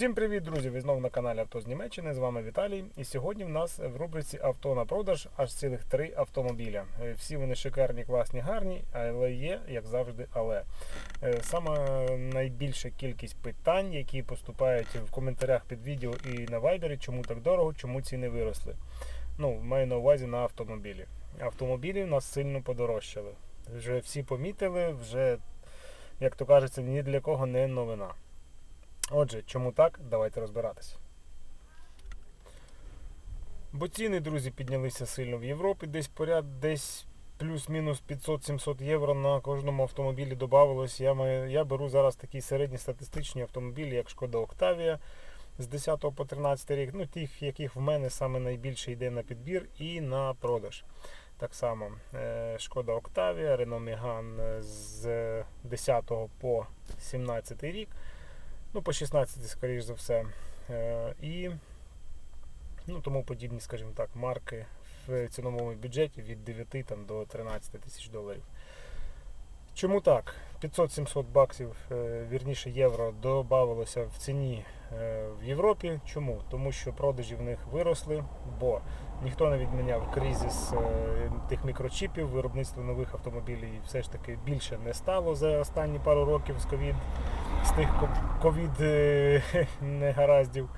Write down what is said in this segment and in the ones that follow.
Всім привіт, друзі! Ви знову на каналі Авто з Німеччини. З вами Віталій. І сьогодні в нас в рубриці авто на продаж аж цілих три автомобіля. Е, Всі вони шикарні, класні, гарні, але є, як завжди, але. Е, Саме найбільша кількість питань, які поступають в коментарях під відео і на вайбері, чому так дорого, чому ціни виросли. Ну, маю на увазі на автомобілі. Автомобілі в нас сильно подорожчали. Вже всі помітили, вже, як то кажеться, ні для кого не новина. Отже, чому так? Давайте розбиратися. Бо ціни, друзі, піднялися сильно в Європі, десь поряд, десь плюс-мінус 500-700 євро на кожному автомобілі додавалось. Я, я беру зараз такі середні статистичні автомобілі, як Шкода Октавія з 10 по 13 рік, ну тих, яких в мене саме найбільше йде на підбір і на продаж. Так само е, Шкода Октавія, Renault Megane з 10 по 17 рік. Ну, по 16, скоріш за все. Е, і ну, тому подібні, скажімо так, марки в ціновому бюджеті від 9 там, до 13 тисяч доларів. Чому так? 500-700 баксів, е, вірніше євро, додавалося в ціні е, в Європі. Чому? Тому що продажі в них виросли, бо ніхто не відміняв кризис е, тих мікрочіпів, виробництво нових автомобілів все ж таки більше не стало за останні пару років з ковід, з тих ковід е, негараздів,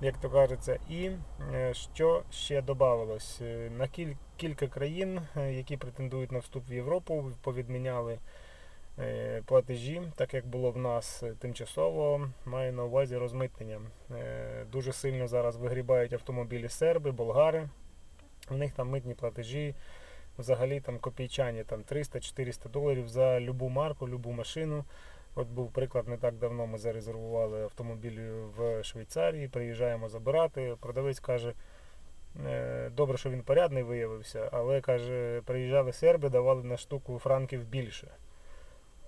як то кажеться. І е, що ще додавалось? На кіль- кілька країн, які претендують на вступ в Європу, повідміняли платежі, так як було в нас е, тимчасово, маю на увазі розмитнення. Е, Дуже сильно зараз вигрібають автомобілі серби, болгари. У них там митні платежі взагалі там копійчані, там 300-400 доларів за любу марку, любу машину. От був приклад не так давно. Ми зарезервували автомобіль в Швейцарії, приїжджаємо забирати. Продавець каже, «Е, добре, що він порядний виявився, але каже, приїжджали серби, давали на штуку франків більше.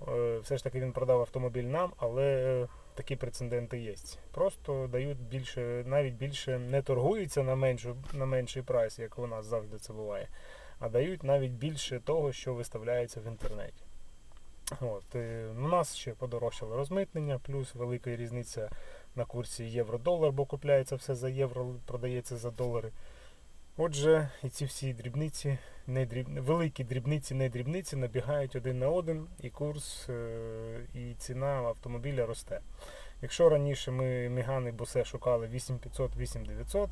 Е, Все ж таки він продав автомобіль нам, але е, такі прецеденти є. Просто дають більше, навіть більше не торгуються на, меншу, на менший прайс, як у нас завжди це буває, а дають навіть більше того, що виставляється в інтернеті. От, е, у нас ще подорожчало розмитнення, плюс велика різниця на курсі євро-долар, бо купляється все за євро, продається за долари. Отже, і ці всі дрібниці, не дріб... великі дрібниці, не дрібниці набігають один на один, і курс е, і ціна автомобіля росте. Якщо раніше ми Мігани Босе шукали 8500, 8900,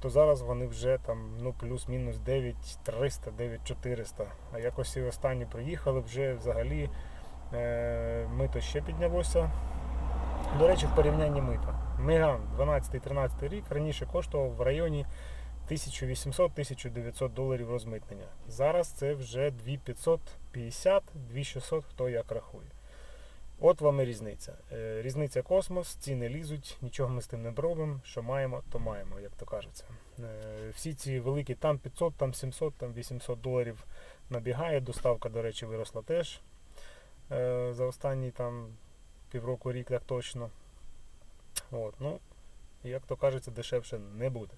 то зараз вони вже там ну, плюс-мінус 9300, 9400. А якось і останні приїхали, вже взагалі е, мито ще піднялося. До речі, в порівнянні мита. Меган 12-13 рік раніше коштував в районі 1800-1900 доларів розмитнення. Зараз це вже 2550, 2600, хто як рахує. От вам і різниця. Е, Різниця космос, ціни лізуть, нічого ми з тим не робимо. Що маємо, то маємо, як то кажеться. Е, Всі ці великі там 500, там 700, там 800 доларів набігає. Доставка, до речі, виросла теж е, за останні там півроку рік так точно. От, ну, як то кажеться, дешевше не буде.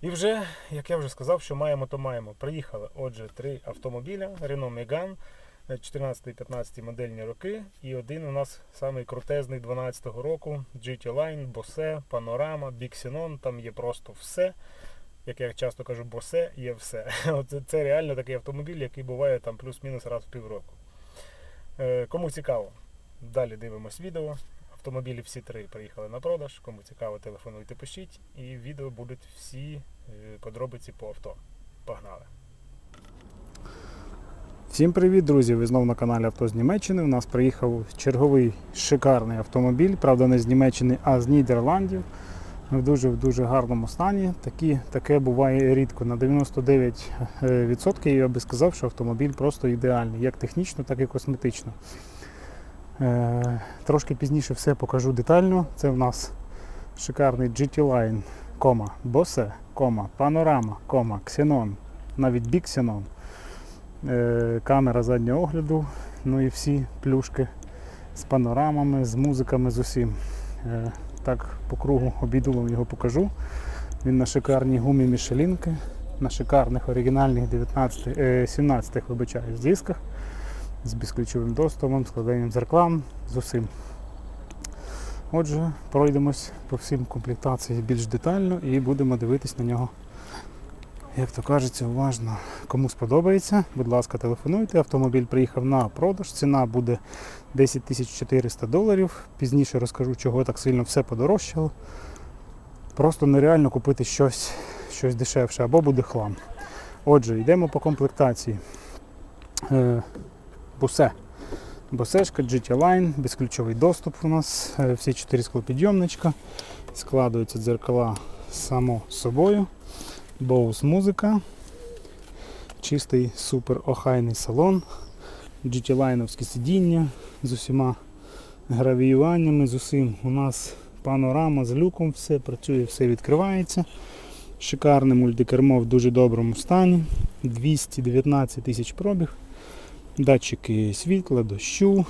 І вже, як я вже сказав, що маємо, то маємо. Приїхали, отже, три автомобіля Renault Megane 14-15 модельні роки. І один у нас самий крутезний 12-го року GT Line, Bose, Panorama, Bixenon, там є просто все. Як я часто кажу, Bose є все. Оце, це реально такий автомобіль, який буває там плюс-мінус раз в півроку. Е, кому цікаво, далі дивимось відео. Автомобілі всі три приїхали на продаж. Кому цікаво, телефонуйте, пишіть. І в відео будуть всі е, подробиці по авто. Погнали! Всім привіт, друзі! Ви знову на каналі Авто з Німеччини. У нас приїхав черговий шикарний автомобіль, правда, не з Німеччини, а з Нідерландів. В дуже в дуже гарному стані. Такі, таке буває рідко. На 99% я би сказав, що автомобіль просто ідеальний, як технічно, так і косметично. Е, Трошки пізніше все покажу детально. Це в нас шикарний GT Line, кома, Bose, кома, Panorama, кома, Xenon, навіть Big Xenon. Камера заднього огляду, ну і всі плюшки з панорамами, з музиками, з усім. Е, Так, по кругу обіду вам його покажу. Він на шикарній гумі Мішелінки, на шикарних оригінальних 19, е, 17 вибачаюсь, дисках з безключовим доступом, складанням зерклам, з усім. Отже, пройдемось по всім комплектації більш детально і будемо дивитись на нього. Як то кажеться, уважно. Кому сподобається, будь ласка, телефонуйте. Автомобіль приїхав на продаж. Ціна буде 10 400 доларів. Пізніше розкажу, чого так сильно все подорожчало. Просто нереально купити щось, щось дешевше або буде хлам. Отже, йдемо по комплектації. Бусе. Босешка, GT Line, безключовий доступ у нас, е, всі чотири склопідйомничка, складуються дзеркала само собою, Bose музика, чистий супер охайний салон, GT Line сидіння з усіма гравіюваннями, з усім. У нас панорама з люком, все працює, все відкривається. Шикарне мультикермо в дуже доброму стані. 219 тисяч пробіг. Датчики світла, дощу,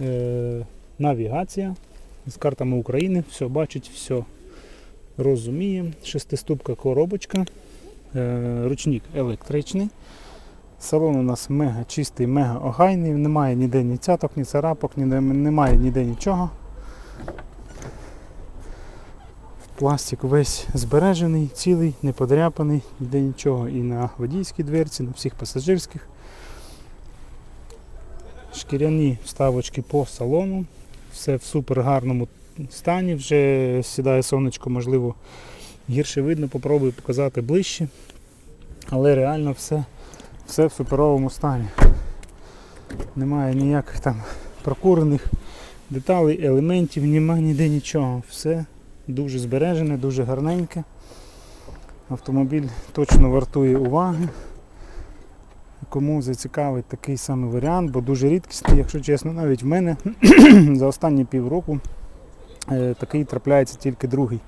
е, навігація з картами України, все бачить, все розуміє. Шестиступка коробочка, е, ручник електричний. Салон у нас мега чистий, мега охайний, немає ніде ні цяток, ні царапок, ніде, немає ніде нічого. Пластик весь збережений, цілий, не подряпаний, ніде нічого і на водійській дверці, на всіх пасажирських. Шкіряні вставочки по салону. Все в супер гарному стані. Вже сідає сонечко, можливо, гірше видно, попробую показати ближче. Але реально все, все в суперовому стані. Немає ніяких там прокурених деталей, елементів, немає ніде нічого. Все дуже збережене, дуже гарненьке. Автомобіль точно вартує уваги. Кому зацікавить такий самий варіант, бо дуже рідкісний, якщо чесно, навіть в мене за останні півроку е, такий трапляється тільки другий.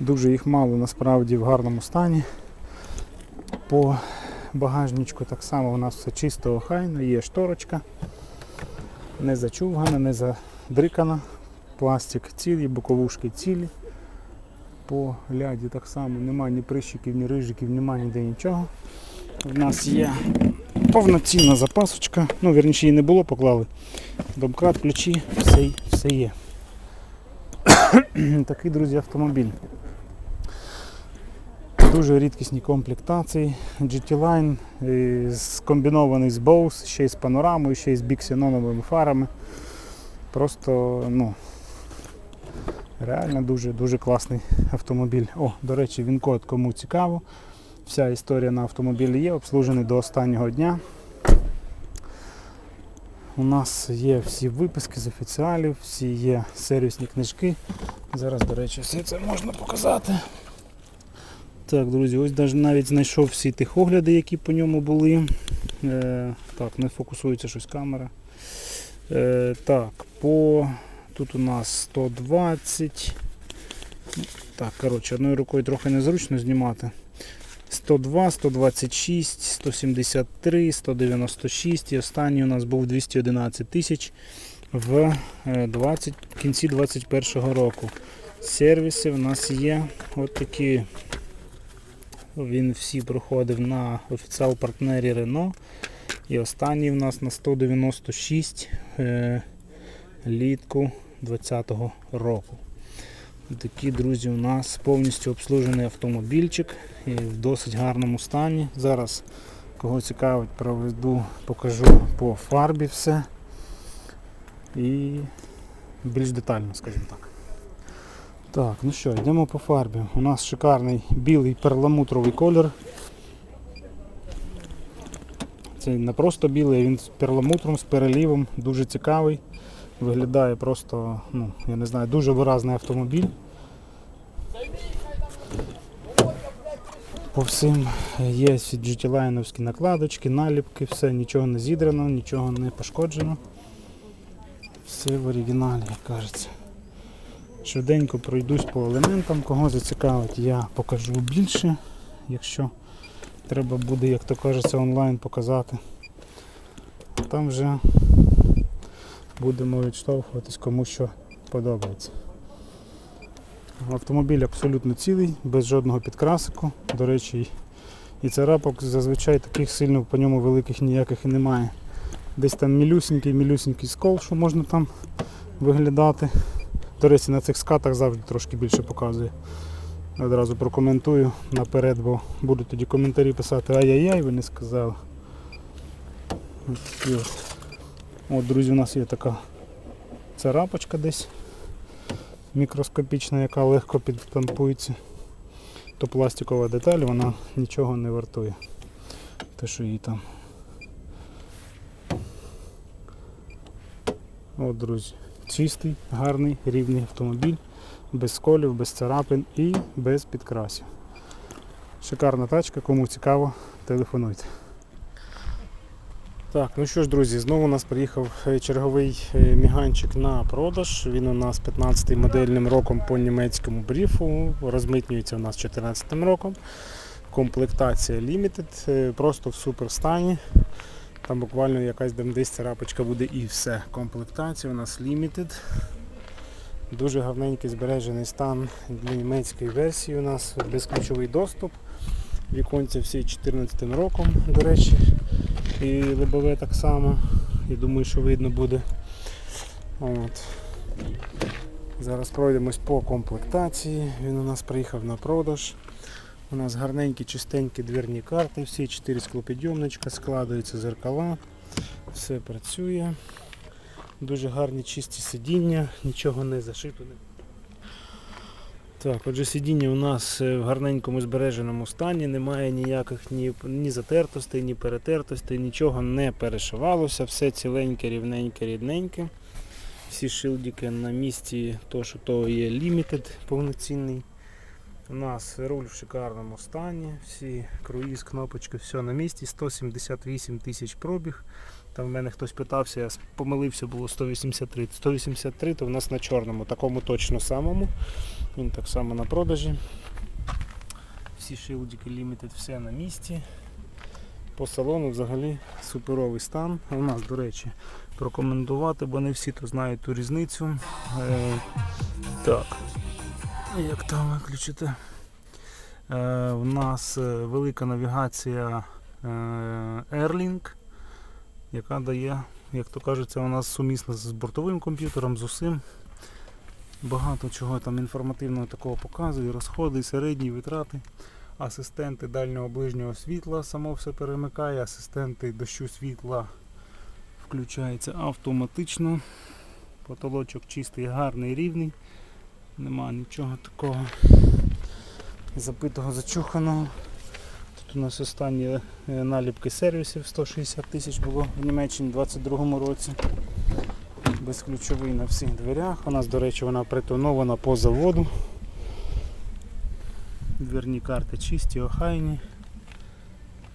Дуже їх мало насправді в гарному стані. По багажничку так само у нас все чисто охайно, є шторочка, не зачувгана, не задрикана. Пластик цілий, боковушки цілі. По ляді так само немає ні прищиків, ні рижиків, немає ніде нічого. У нас є повноцінна запасочка. Ну, вірніше її не було, поклали. Домкрат, ключі, все, все є. Такий, друзі, автомобіль. Дуже рідкісні комплектації. GT Line е, скомбінований з Bose, ще й з панорамою, ще й з біксеноновими фарами. Просто, ну, реально дуже дуже класний автомобіль. О, до речі, він код кому цікаво. Вся історія на автомобілі є, обслужений до останнього дня. У нас є всі виписки з офіціалів, всі є сервісні книжки. Зараз, до речі, все це можна показати. Так, друзі, ось навіть знайшов всі техогляди, які по ньому були. Е, так, не фокусується щось камера. Е, так, по тут у нас 120. Так, коротше, одною рукою трохи незручно знімати. 102, 126, 173, 196 і останній у нас був 211 тисяч в е, 20, кінці 2021 року. Сервіси в нас є от такі. Він всі проходив на офіціал партнері Renault. І останній в нас на 196 е, літку 2020 року. Такі, друзі, у нас повністю обслужений автомобільчик і в досить гарному стані. Зараз, кого цікавить, проведу, покажу по фарбі все. І більш детально, скажімо так. Так, ну що, йдемо по фарбі. У нас шикарний білий перламутровий колір. Це не просто білий, він з перламутром, з перелівом, дуже цікавий. Виглядає просто, ну, я не знаю, дуже виразний автомобіль. По всім є всі GT-лайновські накладочки, наліпки, все, нічого не зідрано, нічого не пошкоджено. Все в оригіналі, як кажеться. Швиденько пройдусь по елементам, кого зацікавить, я покажу більше, якщо треба буде, як то кажеться, онлайн показати. Там вже будемо відштовхуватись кому що подобається. Автомобіль абсолютно цілий, без жодного підкрасику. До речі, і царапок зазвичай таких сильно по ньому великих ніяких і немає. Десь там мілюсенький скол, що можна там виглядати. До речі, на цих скатах завжди трошки більше показує. Одразу прокоментую наперед, бо будуть тоді коментарі писати ай-яй-яй, ви не сказали. Ось от. Друзі, у нас є така царапочка десь мікроскопічна, яка легко підтампується. То пластикова деталь, вона нічого не вартує. Те, що її там. От, друзі, чистий, гарний, рівний автомобіль, без сколів, без царапин і без підкрасів. Шикарна тачка, кому цікаво, телефонуйте. Так, ну що ж, друзі, знову у нас приїхав е, черговий е, міганчик на продаж. Він у нас 15-й модельним роком по німецькому бріфу. Розмитнюється у нас 14-м роком. Комплектація Limited, е, просто в супер стані. Там буквально якась там десь царапочка буде і все. Комплектація у нас Limited. Дуже гарненький збережений стан для німецької версії. У нас безключовий доступ. Віконця всі 14 роком, до речі. І лобове так само. І думаю, що видно буде. От. Зараз пройдемось по комплектації. Він у нас приїхав на продаж. У нас гарненькі, чистенькі двірні карти, всі 4 склопідйомничка, складаються зеркала, все працює. Дуже гарні чисті сидіння, нічого не зашито. Так, отже, сидіння у нас е, в гарненькому збереженому стані, немає ніяких ні, ні затертостей, ні перетертостей, нічого не перешивалося, все ціленьке, рівненьке, рідненьке. Всі шилдики на місці, то що то є Limited повноцінний. У нас руль в шикарному стані, всі круїз, кнопочки, все на місці, 178 тисяч пробіг. Там в мене хтось питався, я помилився, було 183. 183 то в нас на чорному, такому точно самому. Він так само на продажі. Всі шилдики Limited, все на місці. По салону взагалі суперовий стан. У нас, до речі, прокоментувати, бо не всі то знають ту різницю. Е, так. Як там виключити? Е, у нас е, велика навігація е, Airlink, яка дає, як то кажеться, нас сумісна з бортовим комп'ютером, з усім. Багато чого там інформативного такого показує, розходи, середні витрати. Асистенти дальнього ближнього світла само все перемикає, асистенти дощу світла включаються автоматично. Потолочок чистий, гарний, рівний. Нема нічого такого запитого, зачуханого. Тут у нас останні е, наліпки сервісів 160 тисяч було в Німеччині у 2022 році. Безключовий на всіх дверях. У нас, до речі, вона притонована по заводу. Дверні карти чисті, охайні.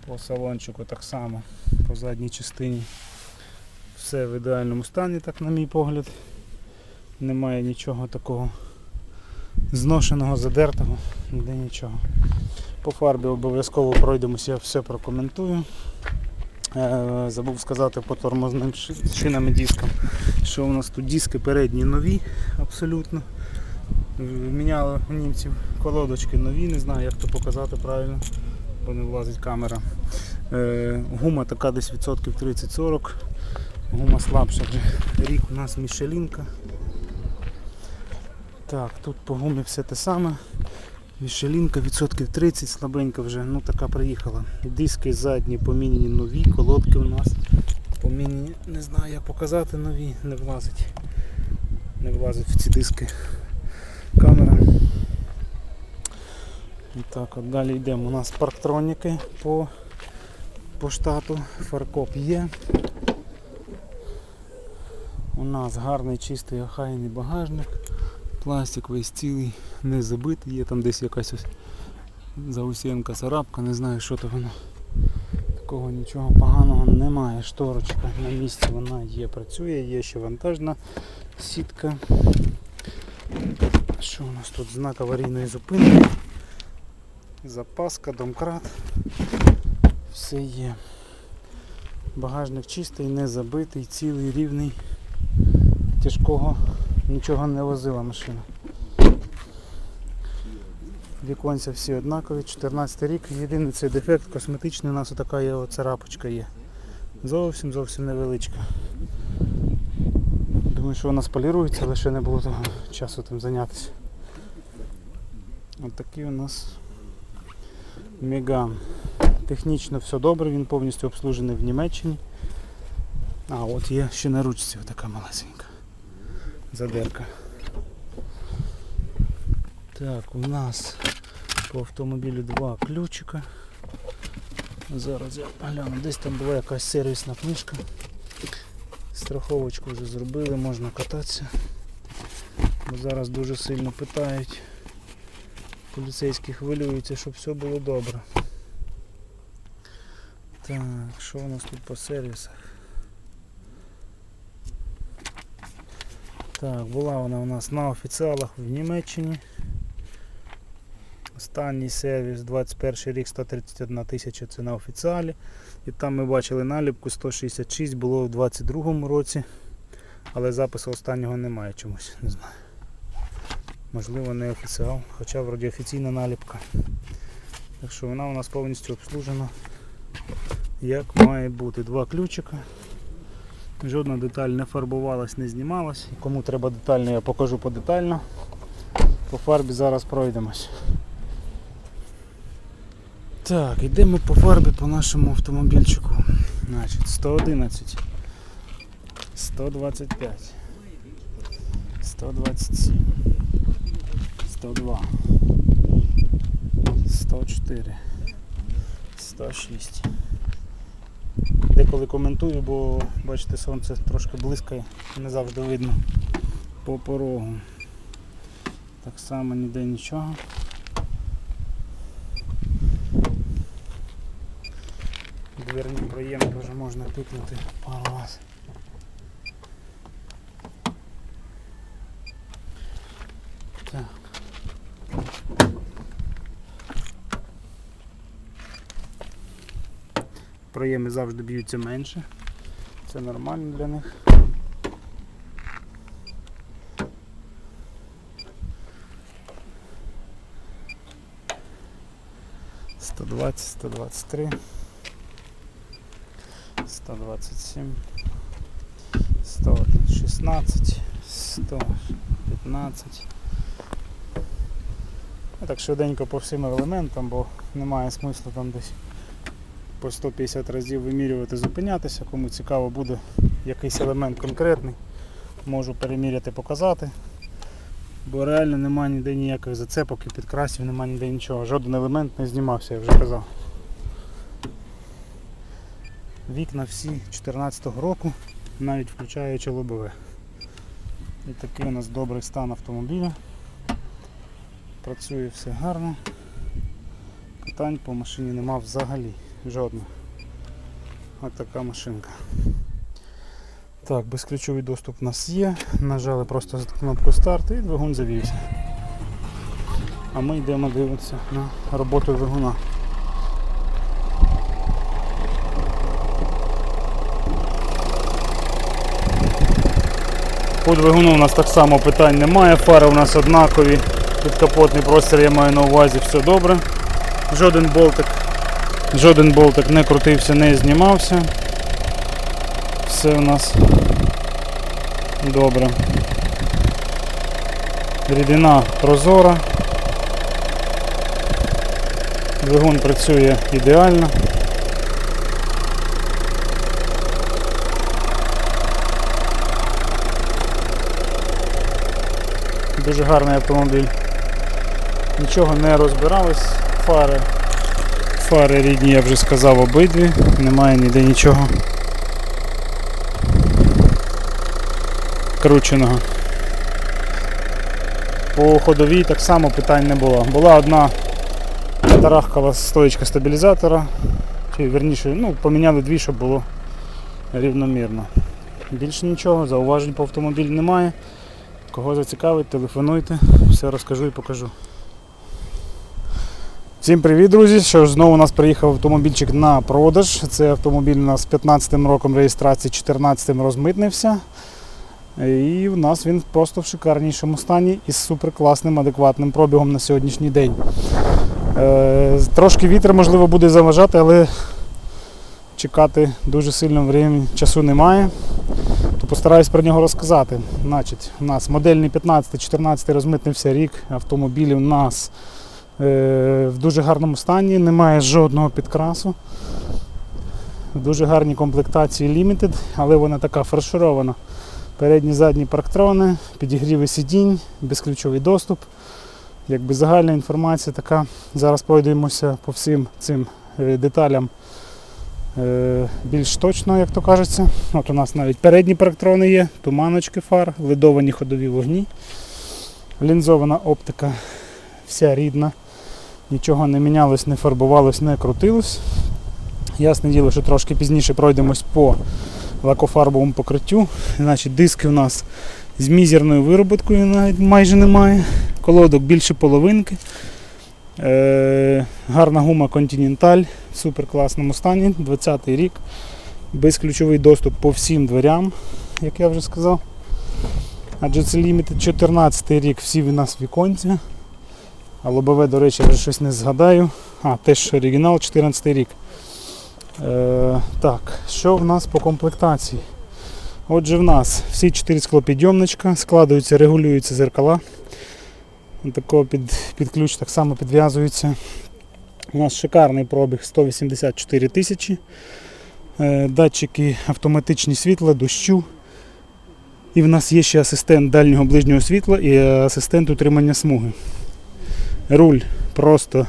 По салончику так само, по задній частині. Все в ідеальному стані, так на мій погляд. Немає нічого такого зношеного, задертого, ніде нічого. По фарбі обов'язково пройдемося, я все прокоментую. Е, Забув сказати по тормозним ши- шинам і дискам, що у нас тут диски передні нові абсолютно. Міняли у німців колодочки нові, не знаю як то показати правильно, бо не влазить камера. Е, Гума така десь відсотків 30-40. Гума слабша. Рік у нас мішелінка. Так, тут по гумі все те саме. Мішелінка відсотків 30, слабенька вже, ну така приїхала. Диски задні поміняні нові, колодки у нас. Поміняні, не знаю як показати нові, не влазить. Не влазить в ці диски камера. І так, от далі йдемо. У нас парктроніки по, по штату, фаркоп є. У нас гарний чистий охайний багажник. Пластик весь цілий, не забитий, є там десь якась ось заусенка, царапка, не знаю що то воно. Такого нічого поганого немає. Шторочка на місці вона є, працює, є ще вантажна сітка. Що у нас тут? Знак аварійної зупинки. Запаска, домкрат. Все є. Багажник чистий, не забитий, цілий, рівний. Тяжкого нічого не возила машина. Віконця всі однакові, 14 рік. Єдиний цей дефект косметичний, у нас така є царапочка є. Зовсім зовсім невеличка. Думаю, що вона сполірується, але ще не було того часу тим зайнятися. Ось такий у нас Меган. Технічно все добре, він повністю обслужений в Німеччині. А, от є ще на ручці така малесенька. Задерка. Так, у нас по автомобілю два ключика. Зараз я гляну, десь там була якась сервісна книжка. Страховочку вже зробили, можна кататися. Бо зараз дуже сильно питають. Поліцейські хвилюються, щоб все було добре. Так, що у нас тут по сервісах? Так, була вона у нас на офіціалах в Німеччині. Останній сервіс 21 рік 131 тисяча це на офіціалі. І там ми бачили наліпку 166 було в 22 році. Але запису останнього немає чомусь, не знаю. Можливо не офіціал, хоча вроді офіційна наліпка. Так що вона у нас повністю обслужена як має бути. Два ключика. Жодна деталь не фарбувалась, не знімалась. Кому треба детально, я покажу подетально. По фарбі зараз пройдемось. Так, йдемо по фарбі по нашому автомобільчику. Значить, 111, 125, 127, 102, 104, 106. Деколи коментую, бо бачите, сонце трошки блискає, не завжди видно по порогу. Так само ніде нічого. Дверні проєми вже можна пикнути пару раз. Проєми завжди б'ються менше. Це нормально для них. Сто двадцять, сто двадцять три. 127, 116, 115. Я так швиденько по всім елементам, бо немає смислу там десь по 150 разів вимірювати, зупинятися. Кому цікаво буде якийсь елемент конкретний, можу переміряти, показати. Бо реально немає ніде ніяких зацепок і підкрасів, немає ніде нічого. Жоден елемент не знімався, я вже казав. Вікна всі 14-го року, навіть включаючи лобове. І такий у нас добрий стан автомобіля. Працює все гарно. Питань по машині нема взагалі. Жодних. Ось така машинка. Так, безключовий доступ у нас є. Нажали просто кнопку старт і двигун завівся. А ми йдемо дивитися на роботу двигуна. По двигуну у нас так само питань немає, фари у нас однакові, підкапотний простір я маю на увазі, все добре. Жоден болтик, жоден болтик не крутився, не знімався. Все у нас добре. Рідина прозора. Двигун працює ідеально. Дуже гарний автомобіль. Нічого не розбиралось. Фари. Фари рідні, я вже сказав, обидві. Немає ніде нічого. Крученого. По ходовій так само питань не було. Була одна тарахкала стоїчка стабілізатора. Чи верніше, ну, поміняли дві, щоб було рівномірно. Більше нічого, зауважень по автомобілю немає. Кого зацікавить, телефонуйте, все розкажу і покажу. Всім привіт, друзі! Що ж, знову у нас приїхав автомобільчик на продаж. Це автомобіль у нас з 15 роком реєстрації, 14 розмитнився. І у нас він просто в шикарнішому стані із суперкласним, адекватним пробігом на сьогоднішній день. Е, трошки вітер, можливо, буде заважати, але чекати дуже сильно времени, часу немає. то постараюсь про нього розказати. Значить, у нас модельний 15-14 розмитнився рік. Автомобіль у нас в дуже гарному стані, немає жодного підкрасу. Дуже гарній комплектації Limited, але вона така фарширована. Передні задні парктрони, підігріви сидінь, безключовий доступ. Якби загальна інформація така. Зараз пройдемося по всім цим е, деталям е, більш точно, як то кажеться. От у нас навіть передні парктрони є, туманочки фар, ледовані ходові вогні. Лінзована оптика вся рідна. Нічого не мінялось, не фарбувалось, не крутилось. Ясне діло, що трошки пізніше пройдемось по лакофарбовому покриттю. Значить, диски у нас з мізерною вироботкою навіть майже немає. Колодок більше половинки. Е, гарна гума Continental в супер класному стані, 20-й рік. Безключовий доступ по всім дверям, як я вже сказав. Адже це Limited 14 рік, всі в нас віконці. А лобове, до речі, вже щось не згадаю. А, теж оригінал 14 рік. Е, так, що в нас по комплектації? Отже, в нас всі 4 склопідйомничка, складуються, регулюються зеркала. Такого під, під ключ так само підв'язується. У нас шикарний пробіг 184 тисячі. Е, Датчики автоматичні світла, дощу. І в нас є ще асистент дальнього ближнього світла і асистент утримання смуги. Руль просто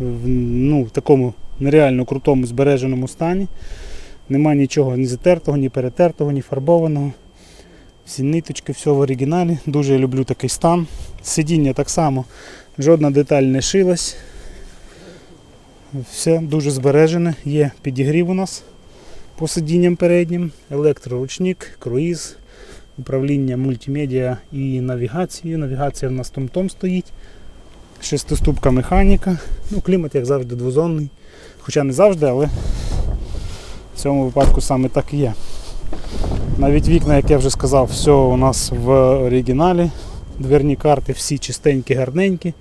в, ну, такому нереально крутому збереженому стані. Нема нічого ні затертого, ні перетертого, ні фарбованого. Всі ниточки, все в оригіналі. Дуже я люблю такий стан. Сидіння так само, жодна деталь не шилась. Все дуже збережене. Є підігрів у нас по сидінням переднім, електроручник, круїз, управління мультимедіа і навігацією. Навігація в нас том-том стоїть. Шестиступка механіка. Ну, клімат, як завжди, двозонний. Хоча не завжди, але в цьому випадку саме так і є. Навіть вікна, як я вже сказав, все у нас в оригіналі. Дверні карти всі чистенькі, гарненькі.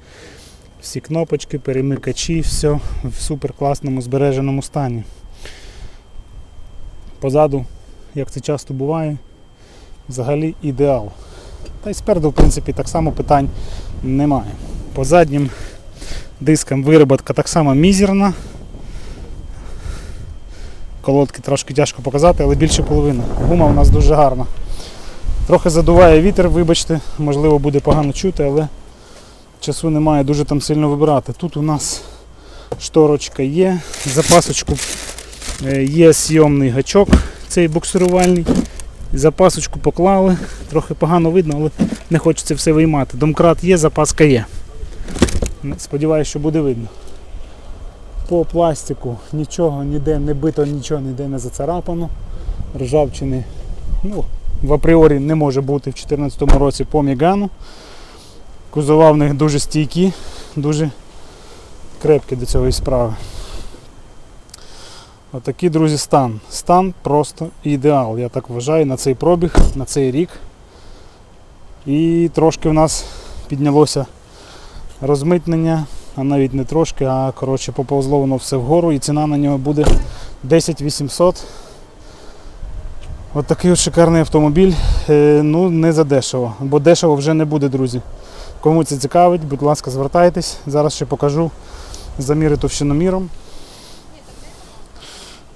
Всі кнопочки, перемикачі, все в супер класному збереженому стані. Позаду, як це часто буває, взагалі ідеал. Та й спереду, в принципі, так само питань немає. По заднім дискам вироботка так само мізерна. Колодки трошки тяжко показати, але більше половини. Гума у нас дуже гарна. Трохи задуває вітер, вибачте, можливо буде погано чути, але часу немає дуже там сильно вибирати. Тут у нас шторочка є, запасочку е, є зйомний гачок, цей буксирувальний. Запасочку поклали, трохи погано видно, але не хочеться все виймати. Домкрат є, запаска є. Сподіваюся, що буде видно. По пластику нічого ніде не бито, нічого ніде не зацарапано. Ржавчини ну, в апріорі не може бути в 2014 році по Мігану. Кузова в них дуже стійкі, дуже крепкі до цієї справи. Отакий, друзі, стан. Стан просто ідеал, я так вважаю, на цей пробіг, на цей рік. І трошки в нас піднялося розмитнення, а навіть не трошки, а коротше поповзло воно все вгору і ціна на нього буде 10 800. От такий от шикарний автомобіль. Е, ну, не за дешево, бо дешево вже не буде, друзі. Кому це цікавить, будь ласка, звертайтесь. Зараз ще покажу заміри товщиноміром.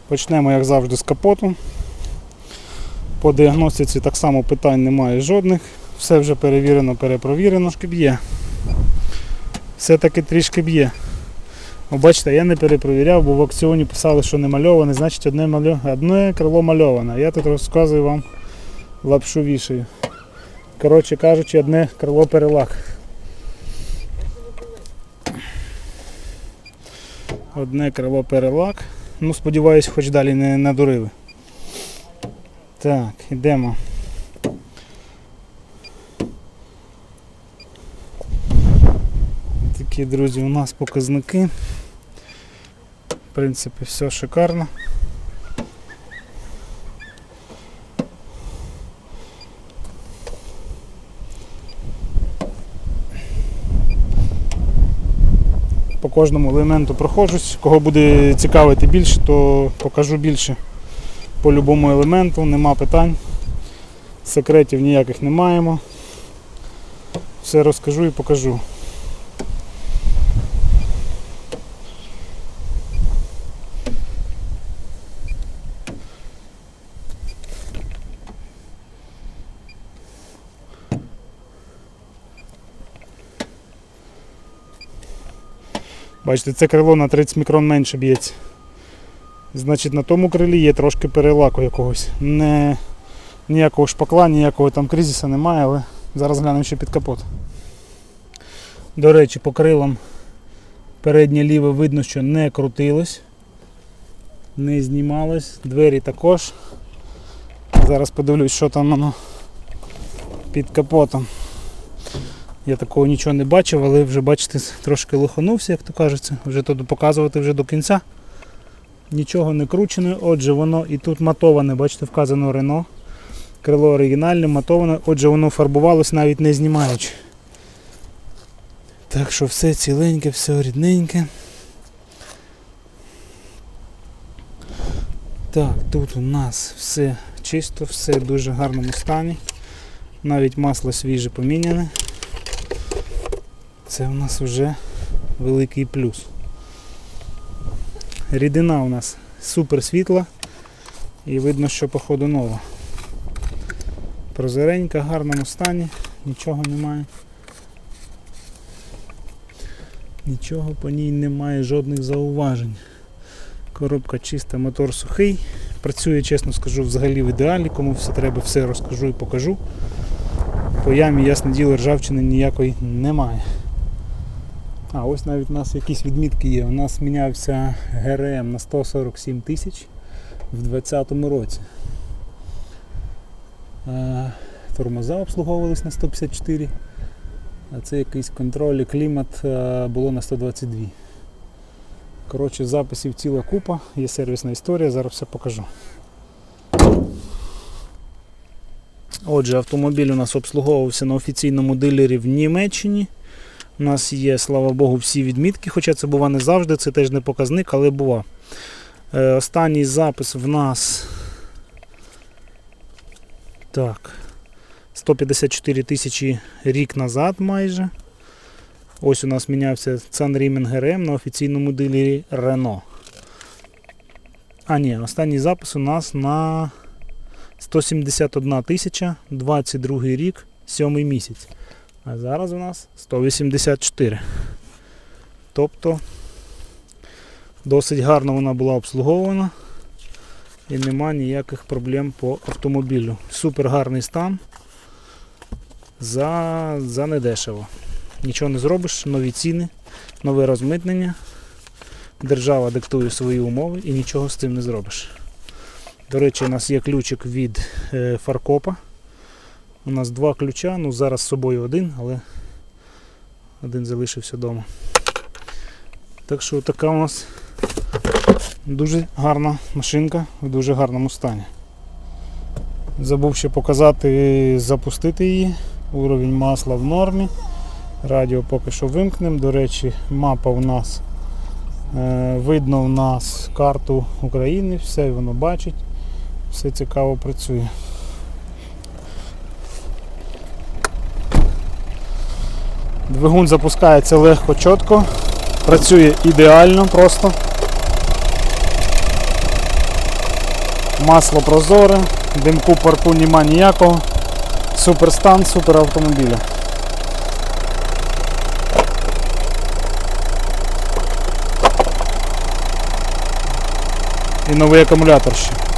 Почнемо, як завжди, з капоту. По діагностиці так само питань немає жодних. Все вже перевірено, перепровірено. Б'є. Все-таки трішки б'є. Бачите, я не перепровіряв, бо в аукціоні писали, що не мальоване, значить одне, мальо... одне крило мальоване. Я тут розказую вам лапшу вішаю. Коротше кажучи, одне крило перелак. Одне крило перелак. Ну, сподіваюсь, хоч далі не надурили. Так, йдемо. Такі, друзі, у нас показники. В принципі, все шикарно. По кожному елементу проходжусь. Кого буде цікавити більше, то покажу більше по будь-якому елементу, нема питань. Секретів ніяких не маємо. Все розкажу і покажу. Бачите, це крило на 30 мікрон менше б'ється. Значить, на тому крилі є трошки перелаку якогось. Не, ніякого шпакла, ніякого там кризиса немає, але зараз глянемо ще під капот. До речі, по крилам переднє ліве видно, що не крутилось, не знімалось. Двері також. Зараз подивлюсь, що там воно під капотом. Я такого нічого не бачив, але вже бачите, трошки лоханувся, як то кажеться. Вже тут показувати вже до кінця. Нічого не кручене, отже, воно і тут матоване, бачите, вказано Рено. Крило оригінальне, матоване, отже, воно фарбувалось навіть не знімаючи. Так що все ціленьке, все рідненьке. Так, тут у нас все чисто, все в дуже гарному стані. Навіть масло свіже поміняне. Це у нас вже великий плюс. Рідина у нас супер світла і видно, що походу нова. Прозоренька, в гарному стані, нічого немає. Нічого по ній немає, жодних зауважень. Коробка чиста, мотор сухий. Працює, чесно скажу, взагалі в ідеалі, кому все треба, все розкажу і покажу. По ямі, ясне діло, ржавчини ніякої немає. А, ось навіть у нас якісь відмітки є. У нас мінявся ГРМ на 147 тисяч в 2020 році. Тормоза обслуговувались на 154, а це якийсь контроль і клімат було на 122. Коротше, записів ціла купа, є сервісна історія, зараз все покажу. Отже, автомобіль у нас обслуговувався на офіційному дилері в Німеччині. У нас є, слава Богу, всі відмітки, хоча це бува не завжди, це теж не показник, але бува. Е, останній запис в нас. Так. 154 тисячі рік назад майже. Ось у нас мінявся Цанрімен ГРМ на офіційному дилері Renault. А ні, останній запис у нас на 171 тисяча 22 рік, 7 місяць. А зараз у нас 184. Тобто досить гарно вона була обслуговувана і нема ніяких проблем по автомобілю. Супер гарний стан за, за недешево. Нічого не зробиш, нові ціни, нове розмитнення. Держава диктує свої умови і нічого з цим не зробиш. До речі, у нас є ключик від е, фаркопа. У нас два ключа, ну зараз з собою один, але один залишився вдома. Так що така у нас дуже гарна машинка в дуже гарному стані. Забув ще показати, запустити її. Уровень масла в нормі. Радіо поки що вимкнемо. До речі, мапа у нас е, видно в нас карту України, все воно бачить, все цікаво працює. Двигун запускається легко, чітко, працює ідеально просто. Масло прозоре, димку парку нема ніякого. Супер стан, супер автомобіля. І новий акумулятор ще.